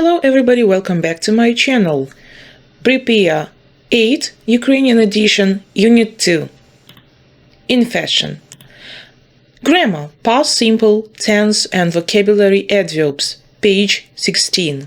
Hello everybody, welcome back to my channel. Prepare 8 Ukrainian edition Unit 2 In fashion. Grammar, past simple, tense and vocabulary adverbs, page 16.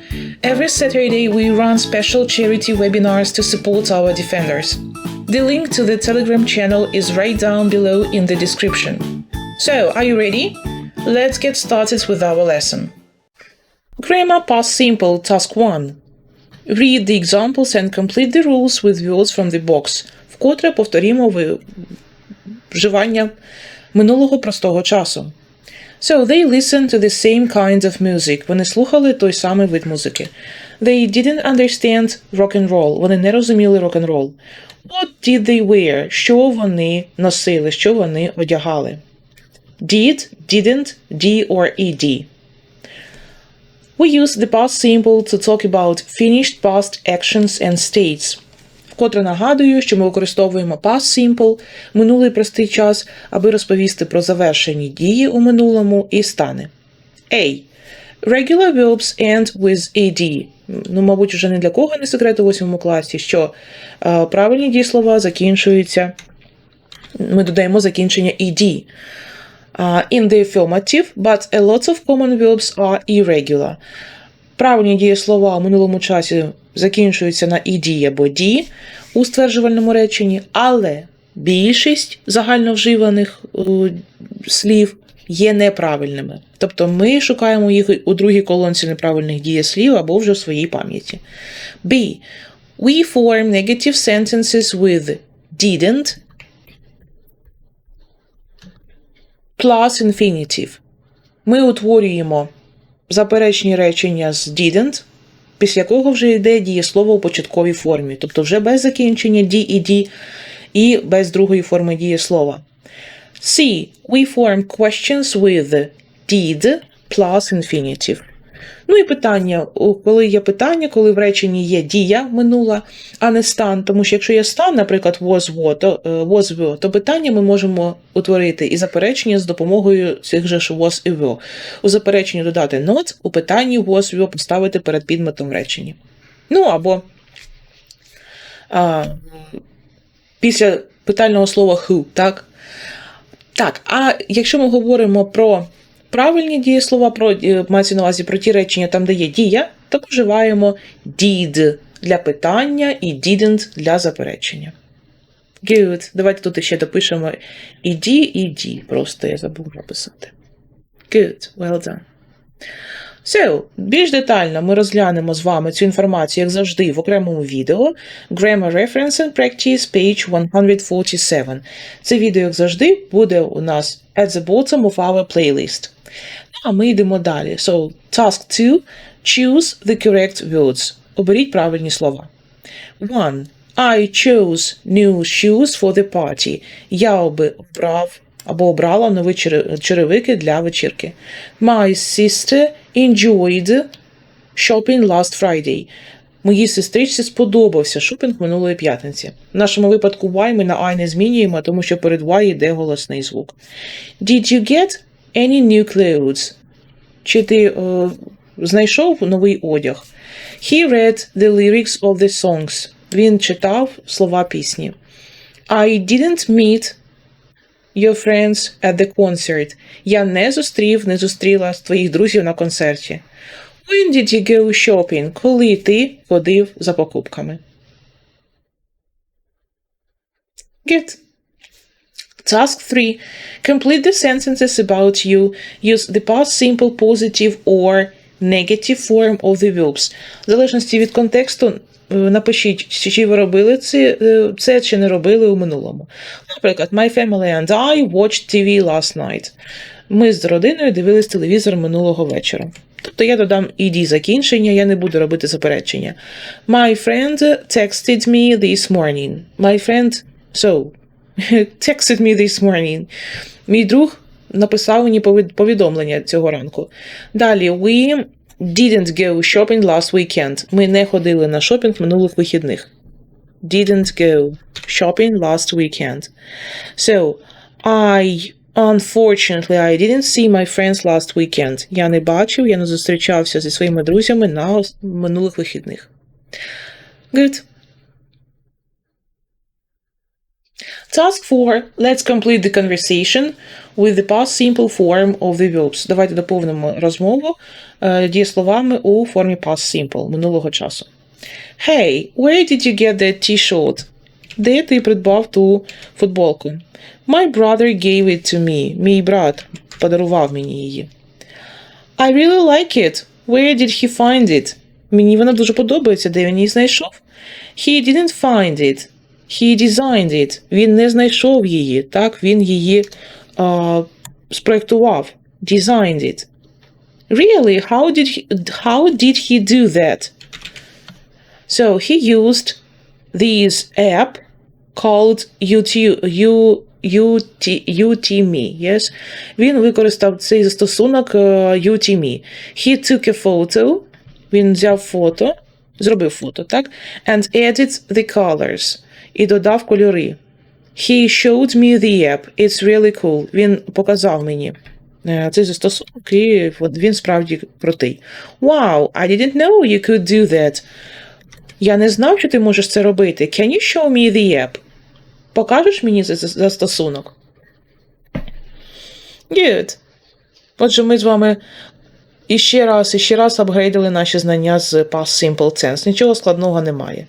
Every Saturday, we run special charity webinars to support our defenders. The link to the Telegram channel is right down below in the description. So, are you ready? Let's get started with our lesson. Grammar Past Simple Task 1. Read the examples and complete the rules with words from the box. Вкотре повторімо ви- вживання минулого простого часу. So they listened to the same kind of music. Вони слухали той самий вид музики. They didn't understand rock and roll. Вони не розуміли рок-н-рол. What did they wear? Що вони носили, що вони одягали? Did, didn't, D or ED. We use the past simple to talk about finished past actions and states. Вкотре нагадую, що ми використовуємо past simple, минулий простий час, аби розповісти про завершені дії у минулому і стани. A. Regular verbs end with ed. Ну, мабуть, вже не для кого не секрет у восьмому класі, що е, правильні дієслова закінчуються. Ми додаємо закінчення ed. Uh, in the affirmative, but a lot of common verbs are irregular. Правильні дієслова у минулому часі закінчуються на «ed» або «d» у стверджувальному реченні, але більшість загальновживаних е, слів є неправильними. Тобто ми шукаємо їх у другій колонці неправильних дієслів або вже в своїй пам'яті. B. We form negative sentences with didn't plus infinitive. Ми утворюємо заперечні речення з didn't, після якого вже йде дієслово у початковій формі, тобто вже без закінчення «ді» і «ді» і без другої форми дієслова. C. We form questions with did plus infinitive. Ну і питання, коли є питання, коли в реченні є дія минула, а не стан. Тому що якщо є стан, наприклад, was was were, то питання ми можемо утворити і заперечення з допомогою цих же ж was і were. У запереченні додати not, у питанні was were поставити перед підметом в. Ну або а, після питального слова who, так? Так, а якщо ми говоримо про правильні дієслова, про е, мається на увазі про ті речення, там де є дія, то вживаємо did для питання і didn't для заперечення. Good. Давайте тут ще допишемо і D, і D. Просто я забув написати. Good. Well done. So, більш детально ми розглянемо з вами цю інформацію, як завжди, в окремому відео Grammar Reference and Practice, page 147. Це відео, як завжди, буде у нас at the bottom of our playlist. А ми йдемо далі. So, task 2. Choose the correct words. Оберіть правильні слова. 1. I chose new shoes for the party. Я обрав або обрала нові черевики для вечірки. My sister enjoyed shopping last Friday. Моїй сестричці сподобався шопінг минулої п'ятниці. В нашому випадку Y ми на I не змінюємо, тому що перед Y йде голосний звук. Did you get any new clothes? Чи ти е, знайшов новий одяг? He read the lyrics of the songs. Він читав слова пісні. I didn't meet your friends at the concert. Я не зустрів, не зустріла твоїх друзів на концерті. When did you go shopping? Коли ти ходив за покупками? Good. Task 3. Complete the sentences about you. Use the past simple positive or negative form of the verbs. В залежності від контексту е, напишіть, чи ви робили е, це чи не робили у минулому. Наприклад, My family and I watched TV last night. Ми з родиною дивились телевізор минулого вечора. Тобто я додам ed закінчення, я не буду робити заперечення. My friend texted me this morning. My friend so texted me this morning. Мій друг написав мені повідомлення цього ранку. Далі, we didn't go shopping last weekend. Ми не ходили на шопінг минулих вихідних. Didn't go shopping last weekend. So, I unfortunately I didn't see my friends last weekend. Я не бачив, я не зустрічався зі своїми друзями на минулих вихідних. Good. Task 4. Let's complete the conversation with the past simple form of the verbs. Давайте доповнимо розмову е, дієсловами у формі past simple минулого часу. Hey, where did you get that t-shirt? Де ти придбав ту футболку? My brother gave it to me. Мій брат подарував мені її. I really like it. Where did he find it? Мені вона дуже подобається, де він її знайшов. He didn't find it. He designed it. Він не знайшов її, так? Він її а, спроектував. Designed it. Really? How did he, how did he do that? So he used this app called UT, U, UT, UTME. Yes? Він використав цей застосунок е, UTME. He took a photo. Він взяв фото, зробив фото, так? And added the colors. І додав кольори. He showed me the app. It's really cool. Він показав мені е, цей застосунок, і він справді крутий. Wow, I didn't know you could do that. Я не знав, що ти можеш це робити. Can you show me the app? Покажеш мені цей зас- застосунок? Good. Отже, ми з вами іще раз, іще раз апгрейдили наші знання з past simple tense. Нічого складного немає.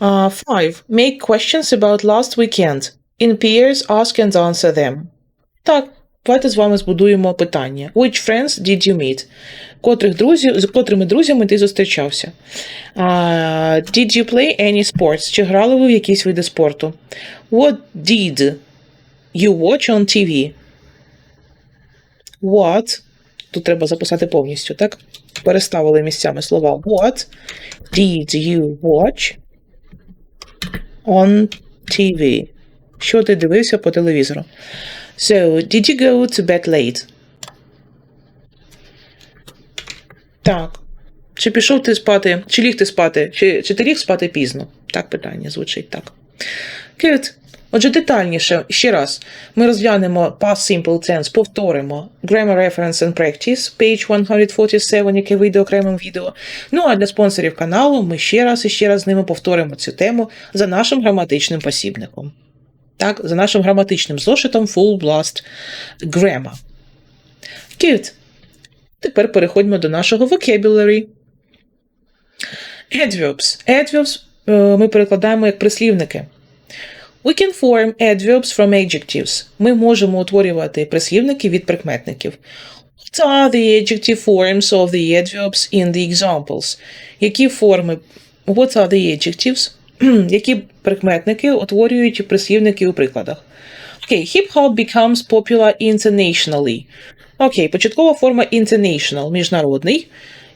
Uh, five. Make questions about last weekend. In pairs, ask and answer them. Так, давайте з вами збудуємо питання. Which friends did you meet? Котрих друзів, з котрими друзями ти зустрічався? Uh, did you play any sports? Чи грали ви в якісь види спорту? What did you watch on TV? What? Тут треба записати повністю, так? Переставили місцями слова. What did you watch on TV? Що ти дивився по телевізору? So, did you go to bed late? Так. Чи пішов ти спати, чи ліг ти спати, чи, чи ти ліг спати пізно? Так питання звучить так. Good. Отже, детальніше, ще раз, ми розглянемо past simple tense, повторимо grammar reference and practice, page 147, яке вийде окремим відео. Ну а для спонсорів каналу ми ще раз і ще раз з ними повторимо цю тему за нашим граматичним посібником. Так, за нашим граматичним зошитом Full Blast Grammar. Good. Тепер переходимо до нашого vocabulary. Adverbs. Adverbs е, ми перекладаємо як прислівники. We can form adverbs from adjectives. Ми можемо утворювати прислівники від прикметників. What are the adjective forms of the adverbs in the examples? Які форми? What are the adjectives? Які прикметники утворюють прислівники у прикладах? Окей, hip-hop becomes popular internationally. Окей, початкова форма international – міжнародний.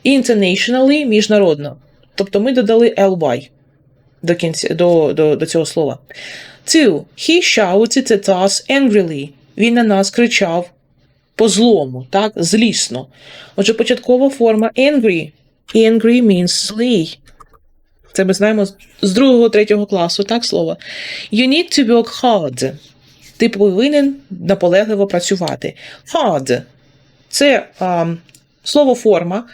Internationally – міжнародно. Тобто ми додали ly до, кінця, до, до, до цього слова. Two. He shouted at us angrily. Він на нас кричав по-злому, так, злісно. Отже, початкова форма angry. Angry means злий. Це ми знаємо з- другого, третього класу, так, слово. You need to work hard. Ти повинен наполегливо працювати. Hard – це а, слово форма,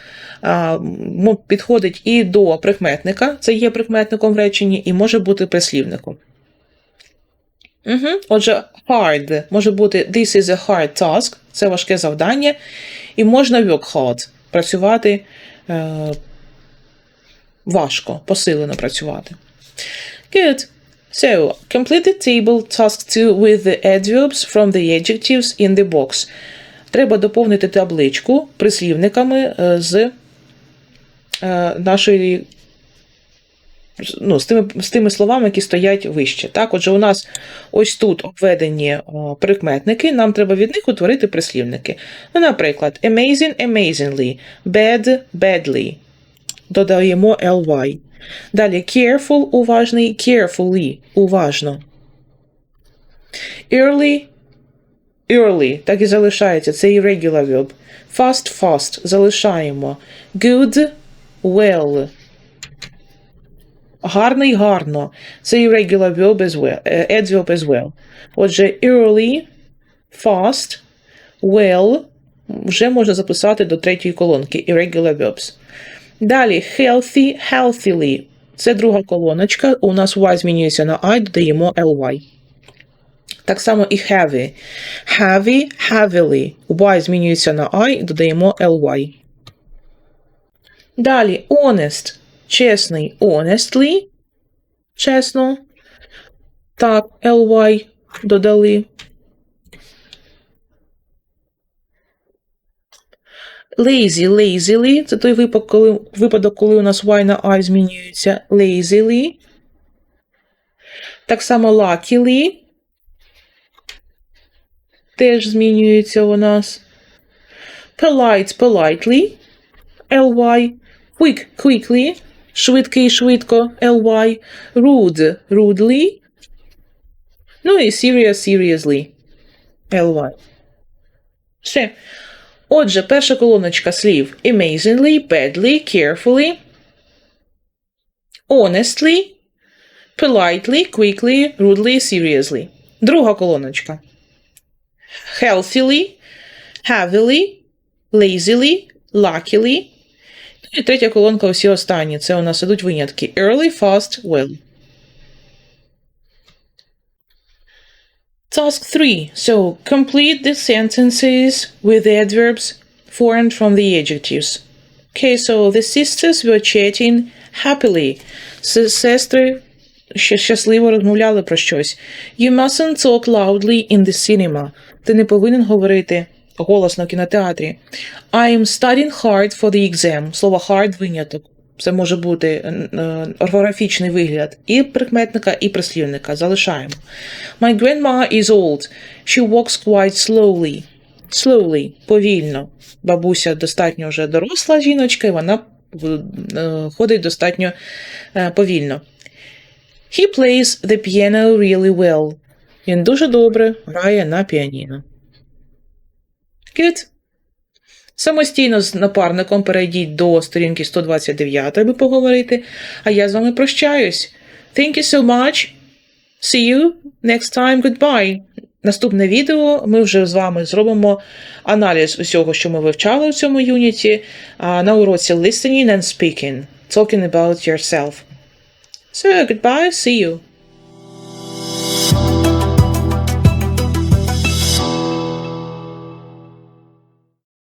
підходить і до прикметника, це є прикметником в реченні, і може бути прислівником. Угу. Отже, hard може бути this is a hard task, це важке завдання, і можна work hard працювати е, важко, посилено працювати. Good. So, complete the table task 2 with the adverbs from the adjectives in the box. Треба доповнити табличку прислівниками е, з е, нашої ну, з, тими, з тими словами, які стоять вище. Так, отже, у нас ось тут обведені прикметники, нам треба від них утворити прислівники. Ну, наприклад, amazing, amazingly, bad, badly. Додаємо ly. Далі careful, уважний, carefully, уважно. Early, early, так і залишається, це irregular verb. Fast, fast, залишаємо. Good, well. Гарний, гарно. Це irregular verb as well, е, adverb as well. Отже, early, fast, well вже можна записати до третьої колонки irregular verbs. Далі healthy, healthily. Це друга колоночка. У нас y змінюється на I, додаємо ly. Так само і heavy. Heavy, heavily. Y змінюється на I, додаємо ly. Далі honest. Чесний honestly. Чесно. Так, ly додали. Lazy, lazily. Це той випадок, коли, випадок, коли у нас y на I змінюється. Lazily. Так само luckily. Теж змінюється у нас. Polite, politely. ly. Quick, quickly. Швидкий, швидко. ly. Rude, rudely. Ну і serious, seriously. ly. Все. Отже, перша колоночка слів amazingly, badly, carefully, honestly, politely, quickly, rudely, seriously. Друга колоночка. Healthily, heavily, lazily, luckily. І третя колонка усі останні. Це у нас ідуть винятки. Early, fast, well. Task 3. So, complete the sentences with the adverbs formed from the adjectives. Okay, so the sisters were chatting happily. С- Сестри щ- щасливо розмовляли про щось. You mustn't talk loudly in the cinema. Ти не повинен говорити голосно кінотеатрі. I am studying hard for the exam. Слово hard виняток. Це може бути е, е, орфографічний вигляд і прикметника, і прислівника. Залишаємо. My grandma is old. She walks quite slowly. Slowly, повільно. Бабуся достатньо вже доросла жіночка, і вона е, ходить достатньо повільно. He plays the piano really well. Він дуже добре грає на піаніно. Good. Самостійно з напарником перейдіть до сторінки 129, аби поговорити. А я з вами прощаюсь. Thank you so much. See you next time. Goodbye. Наступне відео ми вже з вами зробимо аналіз усього, що ми вивчали у цьому юніті на уроці listening and speaking. Talking about yourself. So, goodbye. See you.